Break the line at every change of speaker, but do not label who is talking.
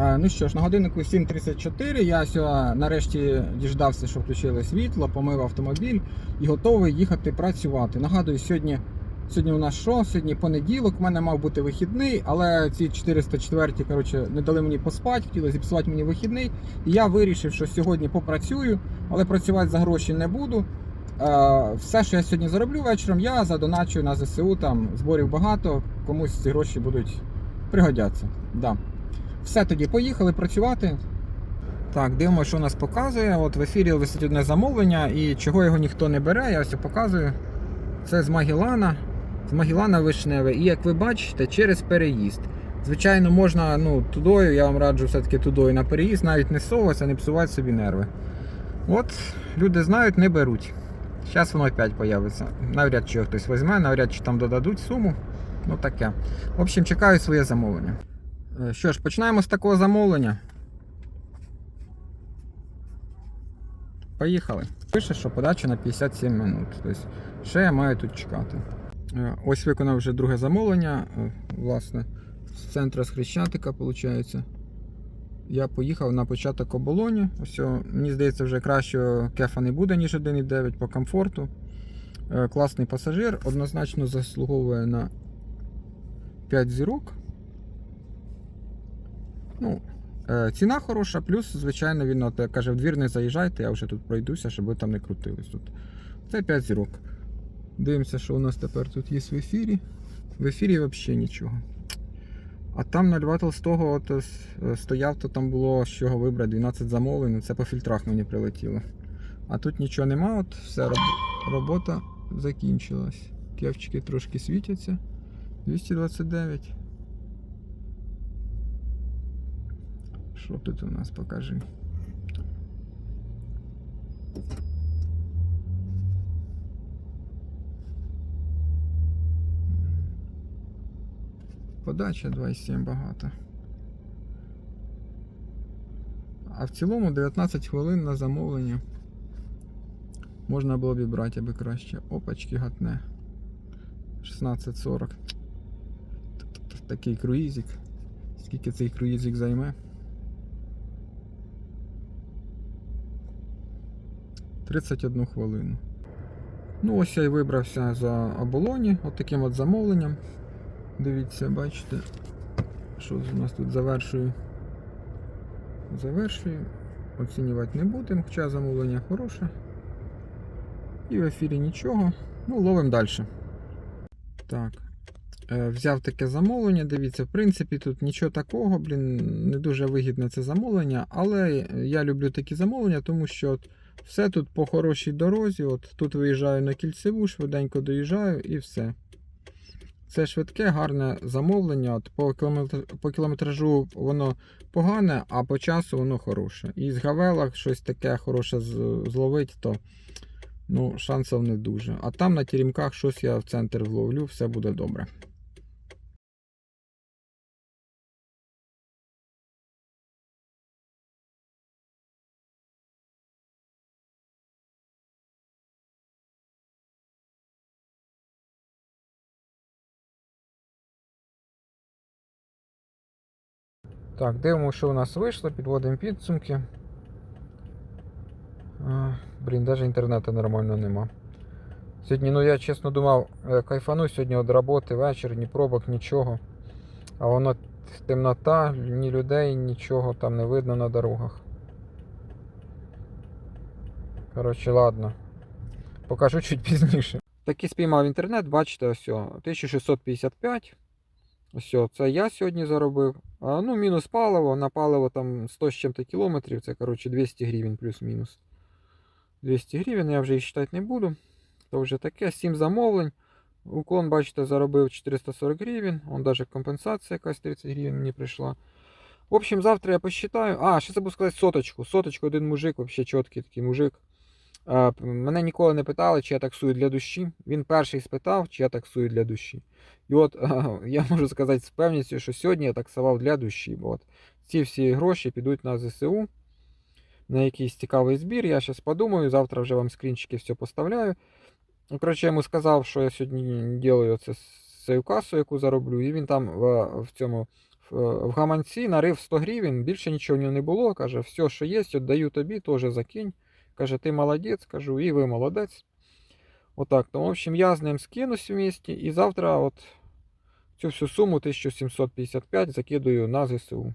Ну що ж, на годиннику 7.34. Я сьогодні нарешті діждався, що включили світло, помив автомобіль і готовий їхати працювати. Нагадую, сьогодні, сьогодні у нас що? Сьогодні понеділок, у мене мав бути вихідний, але ці 404 коротше, не дали мені поспати, хотіли зіпсувати мені вихідний. І я вирішив, що сьогодні попрацюю, але працювати за гроші не буду. Е, Все, що я сьогодні зароблю вечором, я задоначу на ЗСУ, там зборів багато, комусь ці гроші будуть пригодяться. Да. Все тоді, поїхали працювати. Так, дивимося, що нас показує. От в ефірі висить одне замовлення, і чого його ніхто не бере, я ось показую. Це з Магілана, з Магілана Вишневе. І як ви бачите, через переїзд. Звичайно, можна ну, тудою, я вам раджу все-таки тудою на переїзд, навіть не совуватися, не псувати собі нерви. От, люди знають, не беруть. Зараз воно опять появиться. Навряд чи його хтось візьме, навряд чи там додадуть суму. Ну таке. В общем, чекаю своє замовлення. Е, Що ж, починаємо з такого замовлення. Поїхали. Пише, що подача на 57 минут. Тобто, ще я маю тут чекати. Е, Ось виконав вже друге замовлення. е, Власне, з центру з Хрещатика, виходить. Я поїхав на початок оболоні. Ось, мені здається, вже кращого кефа не буде, ніж 1,9 по комфорту. Класний пасажир, однозначно заслуговує на 5 зірок. Ну, е, ціна хороша, плюс, звичайно, він от, каже, в двір не заїжджайте, я вже тут пройдуся, щоб ви там не крутились. Тут. Це 5 зірок. Дивимося, що у нас тепер тут є в ефірі. В ефірі взагалі нічого. А там на Льва Толстого от, е, стояв, то там було з чого вибрати 12 замовлень, це по фільтрах мені прилетіло. А тут нічого нема, от все, робота закінчилась. Кевчики трошки світяться. 229. Що тут у нас покажи? Подача 2,7 багато. А в цілому 19 хвилин на замовлення. Можна було б і брати, аби краще. Опачки гатне. 16.40. Такий круїзик. Скільки цей круїзик займе? 31 хвилину. Ну, ось я і вибрався за оболоні, от таким от замовленням. Дивіться, бачите, що у нас тут завершую. Завершую. Оцінювати не будемо, хоча замовлення хороше. І в ефірі нічого. Ну, ловимо далі. Так. Е, Взяв таке замовлення, дивіться, в принципі, тут нічого такого, блін, не дуже вигідне це замовлення, але я люблю такі замовлення, тому що от все тут по хорошій дорозі. От Тут виїжджаю на кільцеву, швиденько доїжджаю і все. Це швидке, гарне замовлення. От По по кілометражу воно погане, а по часу воно хороше. І з Гавелах щось таке хороше зловить, то ну, шансів не дуже. А там на тірімках щось я в центр вловлю, все буде добре. Так, дивимося, що у нас вийшло, підводимо підсумки. Блін, навіть інтернету нормально нема. Сьогодні, ну я чесно думав, е, кайфану сьогодні від роботи, вечір, ні пробок, нічого. А воно темнота, ні людей, нічого там не видно на дорогах. Коротше, ладно. Покажу чуть пізніше. Таки спіймав інтернет, бачите, ось, 1655. Ось, це я сьогодні заробив. А, ну, мінус паливо, на паливо там 100 з чим-то кілометрів, це коротше 200 гривень плюс-мінус. 200 гривень, я вже їх читати не буду. То вже таке, 7 замовлень. Уклон, бачите, заробив 440 гривень. Он даже компенсація якась 30 гривень мені прийшла. В общем, завтра я посчитаю. А, ще забув сказати соточку. Соточку один мужик, взагалі чіткий такий мужик. П- мене ніколи не питали, чи я таксую для душі. Він перший спитав, чи я таксую для душі. І от я можу сказати з певністю, що сьогодні я таксував для душі. Бо от ці всі гроші підуть на ЗСУ, на якийсь цікавий збір. Я зараз подумаю, завтра вже вам скрінчики все поставляю. Ну, коротше, я йому сказав, що я сьогодні ділаю це з цією касою, яку зароблю, і він там в, в цьому в гаманці, нарив 100 гривень, більше нічого в нього не було. Каже, все, що є, віддаю тобі, теж закинь. Каже, ти молодець, кажу, і ви молодець. Отак. То, в общем, я з ним скинусь вместе, і завтра от цю всю суму 1755 закидую на ЗСУ.